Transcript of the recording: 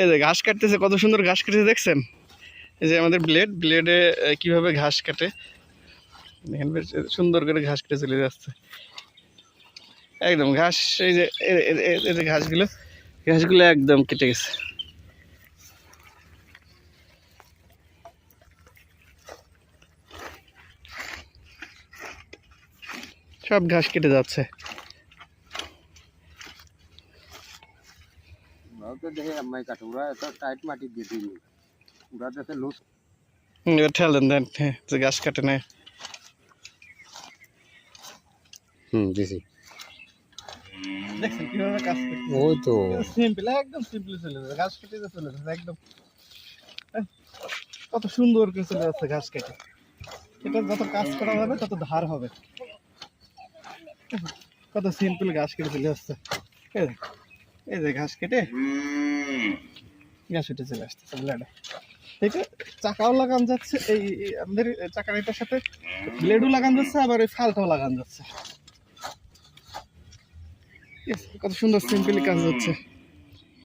এই যে ঘাস কাটতেছে, কত সুন্দর ঘাস কেটেছে দেখছেন? এই যে আমাদের ব্লেড ব্লেডে কীভাবে ঘাস কাটে? দেখেন সুন্দর করে ঘাস কেটে, চলে যাচ্ছে। একদম ঘাস, এই যে এই যে ঘাসগুলো ঘাসগুলো একদম কেটে গেছে। সব ঘাস কেটে যাচ্ছে ওরাও তো দেখে আম্মাই কাটে। ওরা এত টাইট মাটি দিয়ে দিল ওরা দেখে লুজ ঠেলেন দেন হ্যাঁ যে ঘাস কাটে নেয় হুম দিছি। দেখছেন কীভাবে কাজ করছে? ওই তো। সিম্পল একদম সিম্পল চলে যাবে ঘাস কেটে চলে যাচ্ছে একদম। কত সুন্দর করে চলে যাচ্ছে ঘাস কেটে। এটা যত কাজ করা হবে তত ধার হবে। কত সিম্পল ঘাস কেটে চলে যাচ্ছে। এই যে- ঘাস কেটে ঘাস কেটে চলে আসতে ব্লেডে চাকাও লাগান যাচ্ছে এই এই আমাদের চাকার এটার সাথে ব্লেডও লাগান যাচ্ছে আবার ওই ফালটাও লাগান যাচ্ছে। কত সুন্দর সিম্পলি কাজ হচ্ছে।